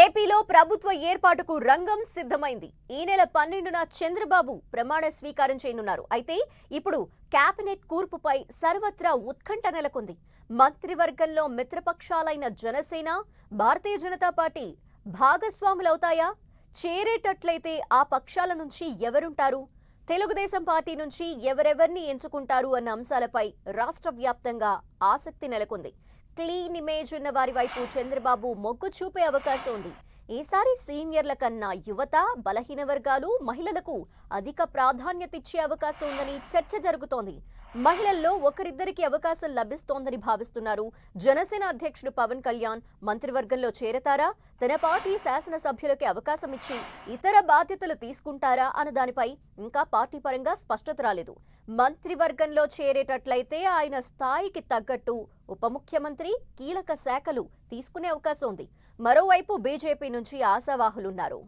ఏపీలో ప్రభుత్వ ఏర్పాటుకు రంగం సిద్ధమైంది. ఈ నెల పన్నెండున చంద్రబాబు ప్రమాణ స్వీకారం చేయనున్నారు. అయితే ఇప్పుడు కేబినెట్ కూర్పుపై సర్వత్రా ఉత్కంఠ నెలకొంది. మంత్రివర్గంలో మిత్రపక్షాలైన జనసేన భారతీయ జనతా పార్టీ భాగస్వాములవుతాయా? చేరేటట్లయితే ఆ పక్షాల నుంచి ఎవరుంటారు? తెలుగుదేశం పార్టీ నుంచి ఎవరెవరిని ఎంచుకుంటారు అన్న అంశాలపై రాష్ట్ర వ్యాప్తంగా ఆసక్తి నెలకొంది. క్లీన్ ఇమేజ్ ఉన్న వారి వైపు చంద్రబాబు మొగ్గు చూపే అవకాశం ఉంది. ఈసారి సీనియర్ల కన్నా యువత బలహీన వర్గాలు మహిళలకు అధిక ప్రాధాన్యత ఇచ్చే అవకాశం ఉందని చర్చ జరుగుతోంది. మహిళల్లో ఒకరిద్దరికి అవకాశం లభిస్తోందని భావిస్తున్నారు. జనసేన అధ్యక్షుడు పవన్ కళ్యాణ్ మంత్రివర్గంలో చేరతారా? తన పార్టీ శాసనసభ్యులకి అవకాశం ఇచ్చి ఇతర బాధ్యతలు తీసుకుంటారా అన్న దానిపై ఇంకా పార్టీ పరంగా స్పష్టత రాలేదు. మంత్రివర్గంలో చేరేటట్లయితే ఆయన స్థాయికి తగ్గట్టు ఉప ముఖ్యమంత్రి కీలక శాఖలు తీసుకునే అవకాశం ఉంది. మరోవైపు బీజేపీ నుంచి ఆశావాహులున్నారు.